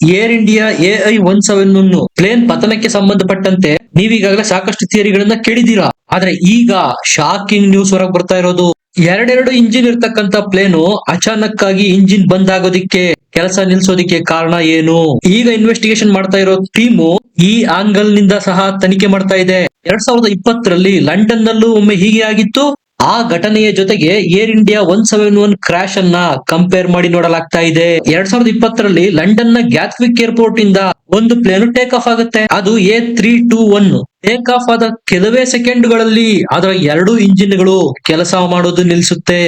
Air India AI one seven plane ಪತನಕ್ಕೆ ಸಂಬಂಧಪಟ್ಟಂತೆ ನೀವೀಗಾಗಲೇ ಸಾಕಷ್ಟು ಥಿಯರಿಗಳನ್ನ ಕೇಳಿದೀರಾ ಆದ್ರೆ ಈಗ ಶಾಕಿಂಗ್ ನ್ಯೂಸ್ ಹೊರಗೆ ಬರ್ತಾ ಇರೋದು. ಎರಡೆರಡು ಇಂಜಿನ್ ಇರ್ತಕ್ಕಂತ ಪ್ಲೇನು ಅಚಾನಕ್ ಆಗಿ ಇಂಜಿನ್ ಬಂದ್ ಆಗೋದಿಕ್ಕೆ ಕೆಲಸ ನಿಲ್ಸೋದಿಕ್ಕೆ ಕಾರಣ ಏನು? ಈಗ ಇನ್ವೆಸ್ಟಿಗೇಷನ್ ಮಾಡ್ತಾ ಇರೋ ಟೀಮು ಈ ಆಂಗಲ್ನಿಂದ ಸಹ ತನಿಖೆ ಮಾಡ್ತಾ ಇದೆ. ಎರಡ್ ಸಾವಿರದ ಇಪ್ಪತ್ತರಲ್ಲಿ ಲಂಡನ್ ನಲ್ಲೂ ಒಮ್ಮೆ ಹೀಗೆ ಆಗಿತ್ತು. ಆ ಘಟನೆಯ ಜೊತೆಗೆ Air India one seven one crash ಅನ್ನ ಕಂಪೇರ್ ಮಾಡಿ ನೋಡಲಾಗ್ತಾ ಇದೆ. ಎರಡ್ ಸಾವಿರದ ಇಪ್ಪತ್ತರಲ್ಲಿ ಲಂಡನ್ನ ಗ್ಯಾತ್ವಿಕ್ ಏರ್ಪೋರ್ಟ್ ಇಂದ ಒಂದು ಪ್ಲೇನ್ ಟೇಕ್ ಆಫ್ ಆಗುತ್ತೆ. ಅದು A three two one take off ಆದ ಕೆಲವೇ ಸೆಕೆಂಡ್ಗಳಲ್ಲಿ ಅದರ ಎರಡು ಇಂಜಿನ್ಗಳು ಕೆಲಸ ಮಾಡೋದು ನಿಲ್ಲಿಸುತ್ತೆ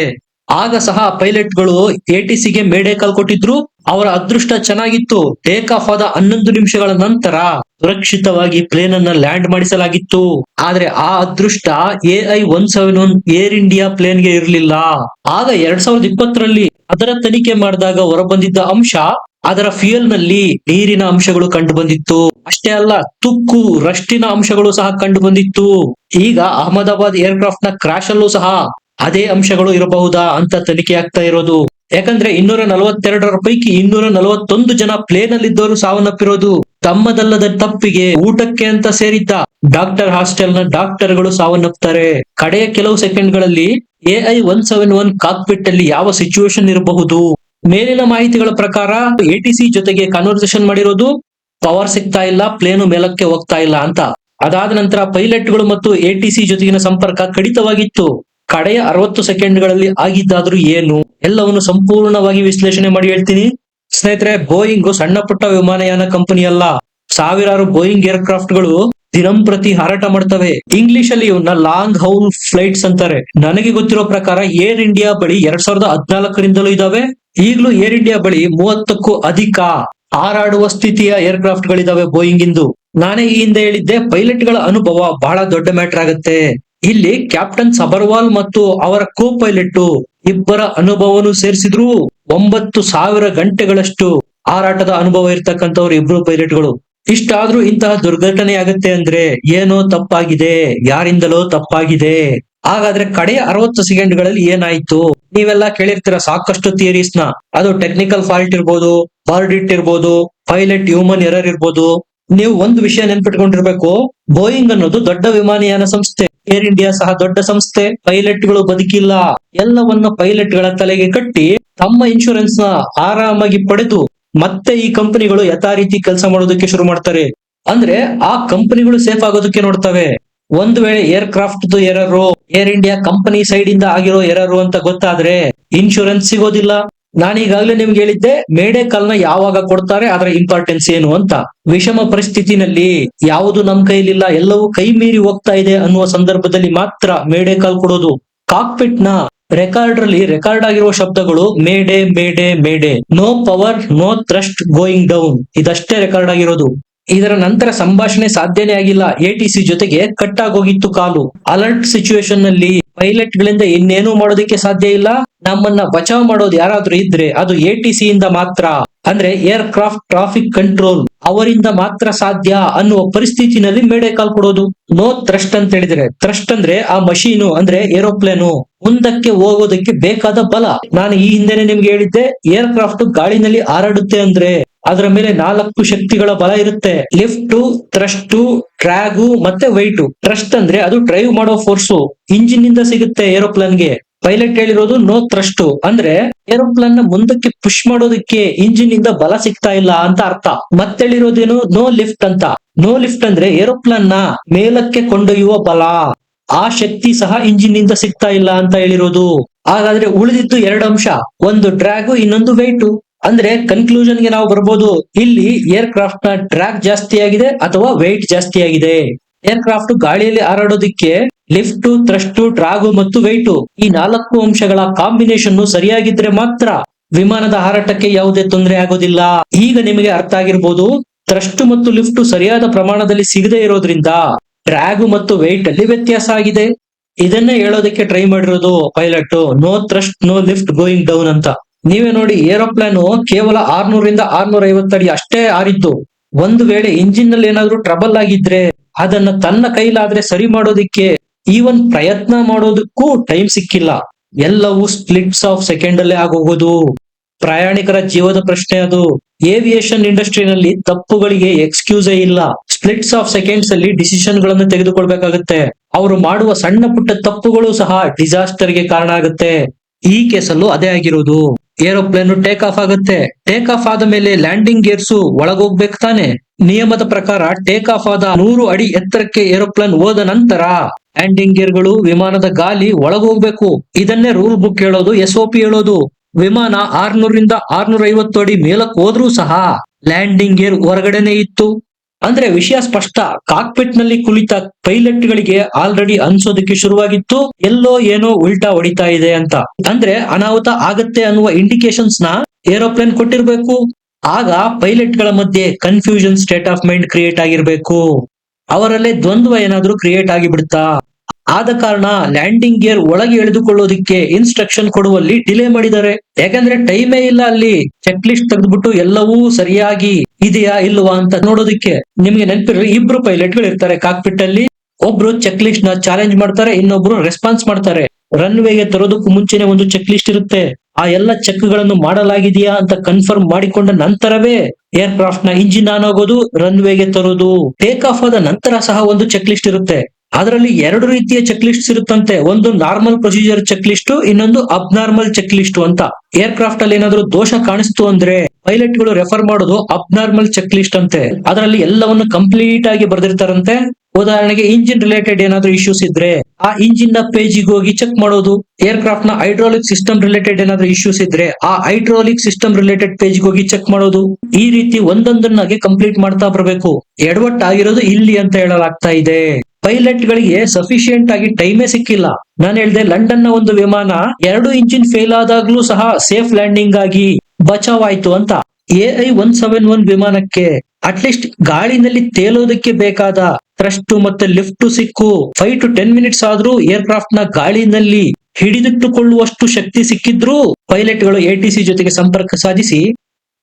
ಆಗ ಸಹ ಪೈಲಟ್ಗಳು ಎಟಿಸಿಗೆ ಮೇಡೆ ಕಾಲ್ ಕೊಟ್ಟಿದ್ರು. ಅವರ ಅದೃಷ್ಟ ಚೆನ್ನಾಗಿತ್ತು. ಟೇಕ್ ಆಫ್ ಆದ ಹನ್ನೊಂದು ನಿಮಿಷಗಳ ನಂತರ ಸುರಕ್ಷಿತವಾಗಿ ಪ್ಲೇನ್ ಅನ್ನ ಲ್ಯಾಂಡ್ ಮಾಡಿಸಲಾಗಿತ್ತು. ಆದ್ರೆ ಆ ಅದೃಷ್ಟ A I one seven one Air India ಪ್ಲೇನ್ಗೆ ಇರಲಿಲ್ಲ. ಆಗ ಎರಡ್ ಸಾವಿರದ ಇಪ್ಪತ್ತರಲ್ಲಿ ಅದರ ತನಿಖೆ ಮಾಡಿದಾಗ ಹೊರಬಂದಿದ್ದ ಅಂಶ ಅದರ ಫ್ಯೂಯಲ್ನಲ್ಲಿ ನೀರಿನ ಅಂಶಗಳು ಕಂಡು ಬಂದಿತ್ತು. ಅಷ್ಟೇ ಅಲ್ಲ, ತುಕ್ಕು, ರಷ್ಟಿನ ಅಂಶಗಳು ಸಹ ಕಂಡು ಬಂದಿತ್ತು. ಈಗ ಅಹಮದಾಬಾದ್ ಏರ್ಕ್ರಾಫ್ಟ್ನ ಕ್ರಾಶ್ ಅಲ್ಲೂ ಸಹ ಅದೇ ಅಂಶಗಳು ಇರಬಹುದಾ ಅಂತ ತನಿಖೆ ಆಗ್ತಾ ಇರೋದು. ಯಾಕಂದ್ರೆ ಇನ್ನೂರ ನಲವತ್ತೆರಡರ ಪೈಕಿ ಇನ್ನೂರ ನಲವತ್ತೊಂದು ಜನ ಪ್ಲೇನ್ ಅಲ್ಲಿದ್ದವರು ಸಾವನ್ನಪ್ಪಿರೋದು. ತಮ್ಮದಲ್ಲದ ತಪ್ಪಿಗೆ ಊಟಕ್ಕೆ ಅಂತ ಸೇರಿದ್ದ ಡಾಕ್ಟರ್ ಹಾಸ್ಟೆಲ್ನ ಡಾಕ್ಟರ್ಗಳು ಸಾವನ್ನಪ್ತಾರೆ. ಕಡೆಯ ಕೆಲವು ಸೆಕೆಂಡ್ಗಳಲ್ಲಿ I one seven one cockpit ಅಲ್ಲಿ ಯಾವ ಸಿಚುವೇಶನ್ ಇರಬಹುದು? ಮೇಲಿನ ಮಾಹಿತಿಗಳ ಪ್ರಕಾರ ಎಟಿಸಿ ಜೊತೆಗೆ ಕನ್ವರ್ಸೇಷನ್ ಮಾಡಿರೋದು ಪವರ್ ಸಿಗ್ತಾ ಇಲ್ಲ, ಪ್ಲೇನು ಮೇಲಕ್ಕೆ ಹೋಗ್ತಾ ಇಲ್ಲ ಅಂತ. ಅದಾದ ನಂತರ ಪೈಲಟ್ಗಳು ಮತ್ತು ಎಟಿಸಿ ಜೊತೆಗಿನ ಸಂಪರ್ಕ ಕಡಿತವಾಗಿತ್ತು. ಕಡೆಯ ಅರವತ್ತು ಸೆಕೆಂಡ್ಗಳಲ್ಲಿ ಆಗಿದ್ದಾದ್ರೂ ಏನು? ಎಲ್ಲವನ್ನು ಸಂಪೂರ್ಣವಾಗಿ ವಿಶ್ಲೇಷಣೆ ಮಾಡಿ ಹೇಳ್ತೀನಿ. ಸ್ನೇಹಿತರೆ, ಬೋಯಿಂಗ್ ಸಣ್ಣ ಪುಟ್ಟ ವಿಮಾನಯಾನ ಕಂಪನಿ ಅಲ್ಲ. ಸಾವಿರಾರು ಬೋಯಿಂಗ್ ಏರ್ಕ್ರಾಫ್ಟ್ಗಳು ದಿನಂಪ್ರತಿ ಹಾರಾಟ ಮಾಡ್ತವೆ. ಇಂಗ್ಲಿಷ್ ಅಲ್ಲಿ ಇವನ್ನ ಲಾಂಗ್ ಹೌಲ್ ಫ್ಲೈಟ್ಸ್ ಅಂತಾರೆ. ನನಗೆ ಗೊತ್ತಿರೋ ಪ್ರಕಾರ ಏರ್ ಇಂಡಿಯಾ ಬಳಿ ಎರಡ್ ಸಾವಿರದ ಹದಿನಾಲ್ಕರಿಂದಲೂ ಇದಾವೆ. ಈಗಲೂ ಏರ್ ಇಂಡಿಯಾ ಬಳಿ ಮೂವತ್ತಕ್ಕೂ ಅಧಿಕ ಹಾರಾಡುವ ಸ್ಥಿತಿಯ ಏರ್ಕ್ರಾಫ್ಟ್ ಗಳಿದಾವೆ ಬೋಯಿಂಗ್ ಇಂದು ನಾನೇ ಈ ಹಿಂದೆ ಹೇಳಿದ್ದೆ ಪೈಲಟ್ಗಳ ಅನುಭವ ಬಹಳ ದೊಡ್ಡ ಮ್ಯಾಟರ್ ಆಗುತ್ತೆ. ಇಲ್ಲಿ ಕ್ಯಾಪ್ಟನ್ ಸಬರ್ವಾಲ್ ಮತ್ತು ಅವರ ಕೋ ಪೈಲಟ್ ಇಬ್ಬರ ಅನುಭವನು ಸೇರಿಸಿದ್ರು. ಒಂಬತ್ತು ಸಾವಿರ ಗಂಟೆಗಳಷ್ಟು ಹಾರಾಟದ ಅನುಭವ ಇರ್ತಕ್ಕಂಥವ್ರು ಇಬ್ರು ಪೈಲಟ್ಗಳು. ಇಷ್ಟಾದ್ರೂ ಇಂತಹ ದುರ್ಘಟನೆ ಆಗುತ್ತೆ ಅಂದ್ರೆ ಏನೋ ತಪ್ಪಾಗಿದೆ, ಯಾರಿಂದಲೋ ತಪ್ಪಾಗಿದೆ. ಹಾಗಾದ್ರೆ ಕಡೆಯ ಅರವತ್ತು ಸೆಕೆಂಡ್ಗಳಲ್ಲಿ ಏನಾಯ್ತು? ನೀವೆಲ್ಲ ಕೇಳಿರ್ತೀರ ಸಾಕಷ್ಟು ಥಿಯರೀಸ್ನ ಅದು ಟೆಕ್ನಿಕಲ್ ಫಾಲ್ಟ್ ಇರ್ಬೋದು ಬರ್ಡಿಟ್ ಇರ್ಬೋದು, ಪೈಲಟ್, ಹ್ಯೂಮನ್ ಎರರ್ ಇರ್ಬೋದು ನೀವು ಒಂದು ವಿಷಯ ನೆನ್ಪಿಟ್ಕೊಂಡಿರ್ಬೇಕು ಬೋಯಿಂಗ್ ಅನ್ನೋದು ದೊಡ್ಡ ವಿಮಾನಯಾನ ಸಂಸ್ಥೆ. ಏರ್ ಇಂಡಿಯಾ ಸಹ ದೊಡ್ಡ ಸಂಸ್ಥೆ. ಪೈಲಟ್ಗಳು ಬದುಕಿಲ್ಲ. ಎಲ್ಲವನ್ನ ಪೈಲಟ್ಗಳ ತಲೆಗೆ ಕಟ್ಟಿ ತಮ್ಮ ಇನ್ಶೂರೆನ್ಸ್ನ ಆರಾಮಾಗಿ ಪಡೆದು ಮತ್ತೆ ಈ ಕಂಪನಿಗಳು ಯಥಾ ರೀತಿ ಕೆಲಸ ಮಾಡೋದಕ್ಕೆ ಶುರು ಮಾಡ್ತಾರೆ. ಅಂದ್ರೆ ಆ ಕಂಪನಿಗಳು ಸೇಫ್ ಆಗೋದಕ್ಕೆ ನೋಡ್ತವೆ. ಒಂದು ವೇಳೆ aircraft error Air India company side ಇಂದ ಆಗಿರೋ ಎರರು ಅಂತ ಗೊತ್ತಾದ್ರೆ ಇನ್ಶೂರೆನ್ಸ್ ಸಿಗೋದಿಲ್ಲ. ನಾನೀಗಾಗ್ಲೇ ನಿಮ್ಗೆ ಹೇಳಿದ್ದೆ ಮೇಡೆ ಕಾಲ್ನ ಯಾವಾಗ ಕೊಡ್ತಾರೆ, ಅದರ ಇಂಪಾರ್ಟೆನ್ಸ್ ಏನು ಅಂತ. ವಿಷಮ ಪರಿಸ್ಥಿತಿನಲ್ಲಿ ಯಾವುದು ನಮ್ ಕೈಲಿಲ್ಲ, ಎಲ್ಲವೂ ಕೈ ಮೀರಿ ಹೋಗ್ತಾ ಇದೆ ಅನ್ನುವ ಸಂದರ್ಭದಲ್ಲಿ ಮಾತ್ರ ಮೇಡೆ ಕಾಲ್ ಕೊಡೋದು. ಕಾಕ್ಪಿಟ್ನ ರೆಕಾರ್ಡ್ ಅಲ್ಲಿ ರೆಕಾರ್ಡ್ ಆಗಿರುವ ಶಬ್ದಗಳು mayday mayday mayday no power no thrust going down ಇದಷ್ಟೇ record ಆಗಿರೋದು. ಇದರ ನಂತರ ಸಂಭಾಷಣೆ ಸಾಧ್ಯನೇ ಆಗಿಲ್ಲ. ಎಟಿಸಿ ಜೊತೆಗೆ ಕಟ್ ಆಗೋಗಿತ್ತು ಕಾಲು. ಅಲರ್ಟ್ ಸಿಚುವೇಶನ್ನಲ್ಲಿ ಪೈಲಟ್ ಗಳಿಂದ ಇನ್ನೇನು ಮಾಡೋದಕ್ಕೆ ಸಾಧ್ಯ ಇಲ್ಲ. ನಮ್ಮನ್ನ ಬಚಾವ್ ಮಾಡೋದು ಯಾರಾದ್ರೂ ಇದ್ರೆ ಅದು ಎಟಿಸಿ ಇಂದ ಮಾತ್ರ. ಅಂದ್ರೆ ಏರ್ ಕ್ರಾಫ್ಟ್ ಟ್ರಾಫಿಕ್ ಕಂಟ್ರೋಲ್ ಅವರಿಂದ ಮಾತ್ರ ಸಾಧ್ಯ ಅನ್ನುವ ಪರಿಸ್ಥಿತಿನಲ್ಲಿ ಮೇಡೆ ಕಾಲ್ ಕೊಡೋದು. ನೋ ಥ್ರಸ್ಟ್ ಅಂತ ಹೇಳಿದ್ರೆ. ಥ್ರಸ್ಟ್ ಅಂದ್ರೆ ಆ ಮಷೀನು, ಅಂದ್ರೆ ಏರೋಪ್ಲೇನು. ಮುಂದಕ್ಕೆ ಹೋಗೋದಕ್ಕೆ ಬೇಕಾದ ಬಲ. ನಾನು ಈ ಹಿಂದೆನೆ ನಿಮ್ಗೆ ಹೇಳಿದ್ದೆ ಏರ್ ಕ್ರಾಫ್ಟ್ ಗಾಳಿನಲ್ಲಿ ಹಾರಾಡುತ್ತೆ ಅಂದ್ರೆ. ಅದರ ಮೇಲೆ ನಾಲ್ಕು ಶಕ್ತಿಗಳ ಬಲ ಇರುತ್ತೆ. ಲಿಫ್ಟ್ ಥ್ರಸ್ಟ್ ಟ್ರ್ಯಾಗು ಮತ್ತೆ ವೈಟು ಟ್ರಸ್ಟ್ ಅಂದ್ರೆ ಅದು ಡ್ರೈವ್ ಮಾಡೋ ಫೋರ್ಸು ಇಂಜಿನ್ನಿಂದ ಸಿಗುತ್ತೆ ಏರೋಪ್ಲೇನ್ಗೆ ಪೈಲಟ್ ಹೇಳಿರೋದು ನೋ ಥ್ರಸ್ಟ್ ಅಂದ್ರೆ ಏರೋಪ್ಲೇನ್ನ ಮುಂದಕ್ಕೆ ಪುಷ್ ಮಾಡೋದಕ್ಕೆ ಇಂಜಿನ್ ಇಂದ ಬಲ ಸಿಗ್ತಾ ಇಲ್ಲ ಅಂತ ಅರ್ಥ. ಮತ್ತೆ ಹೇಳಿರೋದೇನು ನೋ ಲಿಫ್ಟ್ ಅಂತ. ನೋ ಲಿಫ್ಟ್ ಅಂದ್ರೆ ಏರೋಪ್ಲೇನ್ನ ಮೇಲಕ್ಕೆ ಕೊಂಡೊಯ್ಯುವ ಬಲ. ಆ ಶಕ್ತಿ ಸಹ ಇಂಜಿನ್ನಿಂದ ಸಿಗ್ತಾ ಇಲ್ಲ ಅಂತ ಹೇಳಿರೋದು. ಹಾಗಾದ್ರೆ ಉಳಿದಿದ್ದು ಎರಡು ಅಂಶ. ಒಂದು ಡ್ರ್ಯಾಗು ಇನ್ನೊಂದು ವೆಯ್ಟು ಅಂದ್ರೆ ಕನ್ಕ್ಲೂಷನ್ಗೆ ನಾವು ಬರ್ಬೋದು. ಇಲ್ಲಿ ಏರ್ ಕ್ರಾಫ್ಟ್ನ ಟ್ರ್ಯಾಕ್ ಜಾಸ್ತಿ ಆಗಿದೆ ಅಥವಾ ವೆಯ್ಟ್ ಜಾಸ್ತಿ ಆಗಿದೆ. ಏರ್ ಕ್ರಾಫ್ಟ್ ಗಾಳಿಯಲ್ಲಿ ಹಾರಾಡೋದಿಕ್ಕೆ ಲಿಫ್ಟ್ ಥ್ರಸ್ಟ್ ಟ್ರಾಗು ಮತ್ತು ವೆಯ್ಟು ಈ ನಾಲ್ಕು ಅಂಶಗಳ ಕಾಂಬಿನೇಷನ್ ಸರಿಯಾಗಿದ್ರೆ ಮಾತ್ರ ವಿಮಾನದ ಹಾರಾಟಕ್ಕೆ ಯಾವುದೇ ತೊಂದರೆ ಆಗೋದಿಲ್ಲ. ಈಗ ನಿಮಗೆ ಅರ್ಥ ಆಗಿರ್ಬೋದು ಥ್ರಸ್ಟ್ ಮತ್ತು ಲಿಫ್ಟ್ ಸರಿಯಾದ ಪ್ರಮಾಣದಲ್ಲಿ ಸಿಗದೆ ಇರೋದ್ರಿಂದ ಟ್ರ್ಯಾಗು ಮತ್ತು ವೆಯ್ಟ್ ಅಲ್ಲಿ ವ್ಯತ್ಯಾಸ ಆಗಿದೆ. ಇದನ್ನೇ ಹೇಳೋದಕ್ಕೆ ಟ್ರೈ ಮಾಡಿರೋದು pilot no thrust no lift going down ಅಂತ. ನೀವೇ ನೋಡಿ ಏರೋಪ್ಲೇನ್ ಕೇವಲ ಆರ್ನೂರಿಂದ ಆರ್ನೂರ ಐವತ್ತಡಿ ಅಷ್ಟೇ ಆರಿತ್ತು ಒಂದು ವೇಳೆ ಇಂಜಿನ್ನಲ್ಲಿ ಏನಾದ್ರೂ ಟ್ರಬಲ್ ಆಗಿದ್ರೆ ಅದನ್ನ ತನ್ನ ಕೈಲಾದ್ರೆ ಸರಿ ಮಾಡೋದಿಕ್ಕೆ ಈವನ್ ಪ್ರಯತ್ನ ಮಾಡೋದಕ್ಕೂ ಟೈಮ್ ಸಿಕ್ಕಿಲ್ಲ. ಎಲ್ಲವೂ ಸ್ಪ್ಲಿಟ್ಸ್ ಆಫ್ ಸೆಕೆಂಡ್ ಅಲ್ಲೇ ಆಗೋಗೋದು. ಪ್ರಯಾಣಿಕರ ಜೀವದ ಪ್ರಶ್ನೆ ಅದು. ಏವಿಯೇಷನ್ ಇಂಡಸ್ಟ್ರಿನಲ್ಲಿ ತಪ್ಪುಗಳಿಗೆ ಎಕ್ಸ್ಕ್ಯೂಸೇ ಇಲ್ಲ. ಸ್ಪ್ಲಿಟ್ಸ್ ಆಫ್ ಸೆಕೆಂಡ್ಸ್ ಅಲ್ಲಿ ಡಿಸಿಷನ್ಗಳನ್ನು ತೆಗೆದುಕೊಳ್ಬೇಕಾಗುತ್ತೆ. ಅವರು ಮಾಡುವ ಸಣ್ಣ ಪುಟ್ಟ ತಪ್ಪುಗಳು ಸಹ ಡಿಸಾಸ್ಟರ್ಗೆ ಕಾರಣ ಆಗುತ್ತೆ. ಈ ಕೇಸಲ್ಲೂ ಅದೇ ಆಗಿರೋದು. ಏರೋಪ್ಲೇನ್ ಟೇಕ್ ಆಫ್ ಆಗುತ್ತೆ. ಟೇಕ್ ಆಫ್ ಆದ ಮೇಲೆ ಲ್ಯಾಂಡಿಂಗ್ ಗೇರ್ಸ್ ಒಳಗೋಗ್ಬೇಕು ತಾನೆ. ನಿಯಮದ ಪ್ರಕಾರ ಟೇಕ್ ಆಫ್ ಆದ ನೂರು ಅಡಿ ಎತ್ತರಕ್ಕೆ ಏರೋಪ್ಲೇನ್ ಹೋದ ನಂತರ ಲ್ಯಾಂಡಿಂಗ್ ಗೇರ್ಗಳು ವಿಮಾನದ ಗಾಲಿ ಒಳಗೋಗ್ಬೇಕು. ಇದನ್ನೇ ರೂಲ್ ಬುಕ್ ಹೇಳೋದು ಎಸ್ ಒ ಪಿ ಹೇಳೋದು. ವಿಮಾನ ಆರ್ನೂರಿಂದ ಆರ್ನೂರ ಐವತ್ತು ಅಡಿ ಮೇಲಕ್ಕೆ ಹೋದ್ರೂ ಸಹ ಲ್ಯಾಂಡಿಂಗ್ ಗೇರ್ ಹೊರಗಡೆನೆ ಇತ್ತು. ಅಂದ್ರೆ ವಿಷಯ ಸ್ಪಷ್ಟ. ಕಾಕ್ಪಿಟ್ನಲ್ಲಿ ಕುಳಿತ ಪೈಲಟ್ ಗಳಿಗೆ ಆಲ್ರೆಡಿ ಅನ್ಸೋದಕ್ಕೆ ಶುರುವಾಗಿತ್ತು. ಎಲ್ಲೋ ಏನೋ ಉಲ್ಟಾ ಹೊಡಿತಾ ಇದೆ ಅಂತ. ಅಂದ್ರೆ ಅನಾಹುತ ಆಗತ್ತೆ ಅನ್ನುವ ಇಂಡಿಕೇಶನ್ಸ್ನ ಏರೋಪ್ಲೇನ್ ಕೊಟ್ಟಿರ್ಬೇಕು. ಆಗ ಪೈಲಟ್ಗಳ ಮಧ್ಯೆ confusion state of mind create ಆಗಿರ್ಬೇಕು. ಅವರಲ್ಲೇ ದ್ವಂದ್ವ ಏನಾದ್ರೂ ಕ್ರಿಯೇಟ್ ಆಗಿಬಿಡ್ತಾ ಆದ ಕಾರಣ ಲ್ಯಾಂಡಿಂಗ್ ಗೇರ್ ಒಳಗೆ ಎಳೆದುಕೊಳ್ಳೋದಿಕ್ಕೆ ಇನ್ಸ್ಟ್ರಕ್ಷನ್ ಕೊಡುವಲ್ಲಿ ಡಿಲೇ ಮಾಡಿದ್ದಾರೆ. ಯಾಕಂದ್ರೆ ಟೈಮೇ ಇಲ್ಲ ಅಲ್ಲಿ. ಚೆಕ್ ಲಿಸ್ಟ್ ತೆಗೆದ್ಬಿಟ್ಟು ಎಲ್ಲವೂ ಸರಿಯಾಗಿ ಇದೆಯಾ ಇಲ್ವಾ ಅಂತ ನೋಡೋದಿಕ್ಕೆ ನಿಮಗೆ ನೆನಪಿ ಇಬ್ರು ಪೈಲಟ್ಗಳು ಇರ್ತಾರೆ ಕಾಕ್ಪಿಟ್ ಅಲ್ಲಿ. ಒಬ್ರು ಚೆಕ್ ಲಿಸ್ಟ್ನ ಚಾಲೆಂಜ್ ಮಾಡ್ತಾರೆ, ಇನ್ನೊಬ್ರು ರೆಸ್ಪಾನ್ಸ್ ಮಾಡ್ತಾರೆ. ರನ್ ವೇಗೆ ತರೋದಕ್ಕೂ ಮುಂಚೆನೆ ಒಂದು ಚೆಕ್ ಲಿಸ್ಟ್ ಇರುತ್ತೆ. ಆ ಎಲ್ಲ ಚೆಕ್ಗಳನ್ನು ಮಾಡಲಾಗಿದೆಯಾ ಅಂತ ಕನ್ಫರ್ಮ್ ಮಾಡಿಕೊಂಡ ನಂತರವೇ ಏರ್ ಕ್ರಾಫ್ಟ್ನ ಇಂಜಿನ್ ಆನ್ ಆಗೋದು ರನ್ ವೇಗೆ ತರೋದು. ಟೇಕ್ ಆಫ್ ಆದ ನಂತರ ಸಹ ಒಂದು ಚೆಕ್ ಲಿಸ್ಟ್ ಇರುತ್ತೆ. ಅದರಲ್ಲಿ ಎರಡು ರೀತಿಯ ಚೆಕ್ ಲಿಸ್ಟ್ ಇರುತ್ತಂತೆ. ಒಂದು ನಾರ್ಮಲ್ ಪ್ರೊಸೀಜರ್ ಚೆಕ್ ಲಿಸ್ಟ್ ಇನ್ನೊಂದು ಅಬ್ನಾರ್ಮಲ್ ಚೆಕ್ ಲಿಸ್ಟ್ ಅಂತ. ಏರ್ ಕ್ರಾಫ್ಟ್ ಅಲ್ಲಿ ಏನಾದ್ರು ದೋಷ ಕಾಣಿಸ್ತು ಅಂದ್ರೆ ಪೈಲಟ್ಗಳು ರೆಫರ್ ಮಾಡೋದು ಅಬ್ನಾರ್ಮಲ್ ಚೆಕ್ ಲಿಸ್ಟ್ ಅಂತೆ. ಅದರಲ್ಲಿ ಎಲ್ಲವನ್ನು ಕಂಪ್ಲೀಟ್ ಆಗಿ ಬರೆದಿರ್ತಾರಂತೆ. ಉದಾಹರಣೆಗೆ ಇಂಜಿನ್ ರಿಲೇಟೆಡ್ ಏನಾದ್ರು ಇಶ್ಯೂಸ್ ಇದ್ರೆ, ಆ ಇಂಜಿನ್ನ ಪೇಜಿಗೆ ಹೋಗಿ ಚೆಕ್ ಮಾಡೋದು. ಏರ್ಕ್ರಾಫ್ಟ್ನ ಹೈಡ್ರಾಲಿಕ್ ಸಿಸ್ಟಮ್ ರಿಲೇಟೆಡ್ ಏನಾದ್ರು ಇಶ್ಯೂಸ್ ಇದ್ರೆ, ಆ ಹೈಡ್ರಾಲಿಕ್ ಸಿಸ್ಟಮ್ ರಿಲೇಟೆಡ್ ಪೇಜ್ಗೆ ಹೋಗಿ ಚೆಕ್ ಮಾಡೋದು. ಈ ರೀತಿ ಒಂದೊಂದನ್ನಾಗಿ ಕಂಪ್ಲೀಟ್ ಮಾಡ್ತಾ ಬರಬೇಕು. ಎಡವಟ್ಟಾಗಿರೋದು ಇಲ್ಲಿ ಅಂತ ಹೇಳಲಾಗ್ತಾ ಇದೆ. ಪೈಲಟ್ ಗಳಿಗೆ ಸಫಿಶಿಯಂಟ್ ಆಗಿ ಟೈಮೇ ಸಿಕ್ಕಿಲ್ಲ. ನಾನು ಹೇಳ್ದೆ ಲಂಡನ್ನ ಒಂದು ವಿಮಾನ ಎರಡು ಇಂಜಿನ್ ಫೇಲ್ ಆದಾಗ್ಲೂ ಸಹ ಸೇಫ್ ಲ್ಯಾಂಡಿಂಗ್ ಆಗಿ ಬಚಾವ್ ಆಯ್ತು ಅಂತ A I one seven one ವಿಮಾನಕ್ಕೆ ಅಟ್ಲೀಸ್ಟ್ ಗಾಳಿನಲ್ಲಿ ತೇಲೋದಕ್ಕೆ ಬೇಕಾದ ಥ್ರಸ್ಟ್ ಮತ್ತೆ ಲಿಫ್ಟ್ ಸಿಕ್ಕು. ಫೈವ್ ಟು ಟೆನ್ ಮಿನಿಟ್ಸ್ ಆದ್ರೂ ಏರ್ಕ್ರಾಫ್ಟ್ನ ಗಾಳಿನಲ್ಲಿ ಹಿಡಿದಿಟ್ಟುಕೊಳ್ಳುವಷ್ಟು ಶಕ್ತಿ ಸಿಕ್ಕಿದ್ರೂ ಪೈಲಟ್ಗಳು ಎಟಿಸಿ ಜೊತೆಗೆ ಸಂಪರ್ಕ ಸಾಧಿಸಿ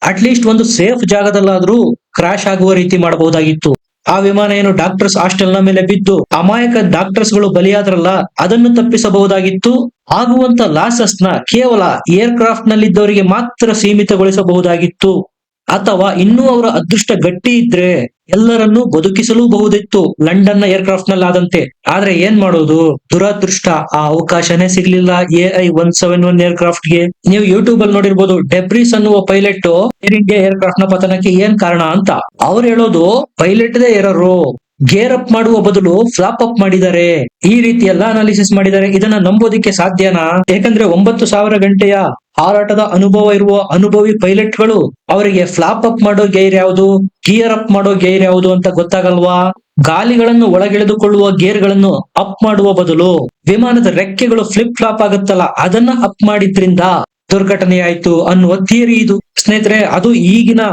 ಅಟ್ಲೀಸ್ಟ್ ಒಂದು ಸೇಫ್ ಜಾಗದಲ್ಲಾದ್ರೂ ಕ್ರಾಶ್ ಆಗುವ ರೀತಿ ಮಾಡಬಹುದಾಗಿತ್ತು. ಆ ವಿಮಾನ ಏನು ಡಾಕ್ಟರ್ಸ್ ಹಾಸ್ಟೆಲ್ನ ಮೇಲೆ ಬಿದ್ದು ಅಮಾಯಕ ಡಾಕ್ಟರ್ಸ್ಗಳು ಬಲಿಯಾದ್ರಲ್ಲ, ಅದನ್ನು ತಪ್ಪಿಸಬಹುದಾಗಿತ್ತು? ಆಗುವಂತ ಲಾಸಸ್ನ ಕೇವಲ ಏರ್ಕ್ರಾಫ್ಟ್ ನಲ್ಲಿದ್ದವರಿಗೆ ಮಾತ್ರ ಸೀಮಿತಗೊಳಿಸಬಹುದಾಗಿತ್ತು. ಅಥವಾ ಇನ್ನೂ ಅವರ ಅದೃಷ್ಟ ಗಟ್ಟಿ ಇದ್ರೆ ಎಲ್ಲರನ್ನೂ ಬದುಕಿಸಲೂಬಹುದಿತ್ತು ಲಂಡನ್ನ ಏರ್ಕ್ರಾಫ್ಟ್ನಲ್ಲಿ ಆದಂತೆ ಆದ್ರೆ ಏನ್ ಮಾಡೋದು? ದುರದೃಷ್ಟ. ಆ ಅವಕಾಶನೇ ಸಿಗ್ಲಿಲ್ಲ. A I one seven one ಏರ್ಕ್ರಾಫ್ಟ್ಗೆ ನೀವು ಯೂಟ್ಯೂಬ್ ಅಲ್ಲಿ ನೋಡಿರ್ಬೋದು, ಡೆಬ್ರಿಸ್ ಅನ್ನುವ ಪೈಲಟ್ ಏರ್ ಇಂಡಿಯಾ ಏರ್ಕ್ರಾಫ್ಟ್ನ ಪತನಕ್ಕೆ ಏನ್ ಕಾರಣ ಅಂತ. ಅವ್ರು ಹೇಳೋದು ಪೈಲಟ್ ದೇ ಎರರು. ಗೇರ್ ಅಪ್ ಮಾಡುವ ಬದಲು ಫ್ಲಾಪ್ ಅಪ್ ಮಾಡಿದ್ದಾರೆ. ಈ ರೀತಿ ಎಲ್ಲ ಅನಾಲಿಸಿಸ್ ಮಾಡಿದ್ದಾರೆ. ಇದನ್ನ ನಂಬೋದಿಕ್ಕೆ ಸಾಧ್ಯನಾ? ಯಾಕಂದ್ರೆ ಒಂಬತ್ತು ಸಾವಿರ ಗಂಟೆಯ ಹಾರಾಟದ ಅನುಭವ ಇರುವ ಅನುಭವಿ ಪೈಲಟ್ಗಳು ಅವರಿಗೆ ಫ್ಲಾಪ್ ಅಪ್ ಮಾಡೋ ಗೇರ್ ಯಾವುದು? ಗಿಯರ್ ಅಪ್ ಮಾಡೋ ಗೇರ್ ಯಾವುದು ಅಂತ ಗೊತ್ತಾಗಲ್ವಾ? ಗಾಲಿಗಳನ್ನು ಒಳಗೆಳೆದುಕೊಳ್ಳುವ ಗೇರ್ಗಳನ್ನು ಅಪ್ ಮಾಡುವ ಬದಲು ವಿಮಾನದ ರೆಕ್ಕೆಗಳು ಫ್ಲಿಪ್ ಫ್ಲಾಪ್ ಆಗುತ್ತಲ್ಲ, ಅದನ್ನ ಅಪ್ ಮಾಡಿದ್ರಿಂದ ದುರ್ಘಟನೆ ಆಯ್ತು ಅನ್ನುವ ಥಿಯರಿ ಇದು. ಸ್ನೇಹಿತರೆ, ಅದು ಈಗಿನ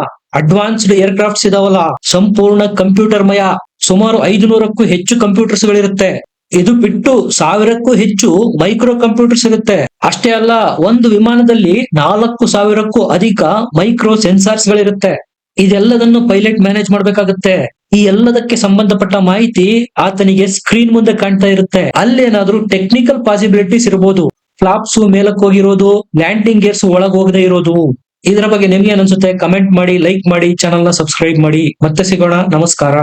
ಅಡ್ವಾನ್ಸ್ಡ್ ಏರ್ಕ್ರಾಫ್ಟ್ಸ್ ಇದಾವಲ್ಲ, ಸಂಪೂರ್ಣ ಕಂಪ್ಯೂಟರ್ ಮಯ. ಸುಮಾರು ಐದು ನೂರಕ್ಕೂ ಹೆಚ್ಚು ಕಂಪ್ಯೂಟರ್ಸ್ ಗಳಿರುತ್ತೆ. ಇದು ಬಿಟ್ಟು ಸಾವಿರಕ್ಕೂ ಹೆಚ್ಚು ಮೈಕ್ರೋ ಕಂಪ್ಯೂಟರ್ ಸಿಗುತ್ತೆ. ಅಷ್ಟೇ ಅಲ್ಲ, ಒಂದು ವಿಮಾನದಲ್ಲಿ ನಾಲ್ಕು ಸಾವಿರಕ್ಕೂ ಅಧಿಕ ಮೈಕ್ರೋ ಸೆನ್ಸಾರ್ಸ್ ಗಳಿರುತ್ತೆ ಇದೆಲ್ಲದನ್ನು ಪೈಲಟ್ ಮ್ಯಾನೇಜ್ ಮಾಡಬೇಕಾಗುತ್ತೆ. ಈ ಎಲ್ಲದಕ್ಕೆ ಸಂಬಂಧಪಟ್ಟ ಮಾಹಿತಿ ಆತನಿಗೆ ಸ್ಕ್ರೀನ್ ಮುಂದೆ ಕಾಣ್ತಾ ಇರುತ್ತೆ. ಅಲ್ಲೇನಾದ್ರೂ ಟೆಕ್ನಿಕಲ್ ಪಾಸಿಬಿಲಿಟೀಸ್ ಇರಬಹುದು ಫ್ಲಾಪ್ಸ್ ಮೇಲಕ್ಕೆ ಹೋಗಿರೋದು, ಲ್ಯಾಂಡಿಂಗ್ ಗೇರ್ಸ್ ಹೋಗದೆ ಇರೋದು. ಇದರ ಬಗ್ಗೆ ನಿಮ್ಗೆ ಅನ್ಸುತ್ತೆ? ಕಮೆಂಟ್ ಮಾಡಿ, ಲೈಕ್ ಮಾಡಿ ಚಾನಲ್ನ ಸಬ್ಸ್ಕ್ರೈಬ್ ಮಾಡಿ. ಮತ್ತೆ ಸಿಗೋಣ. ನಮಸ್ಕಾರ.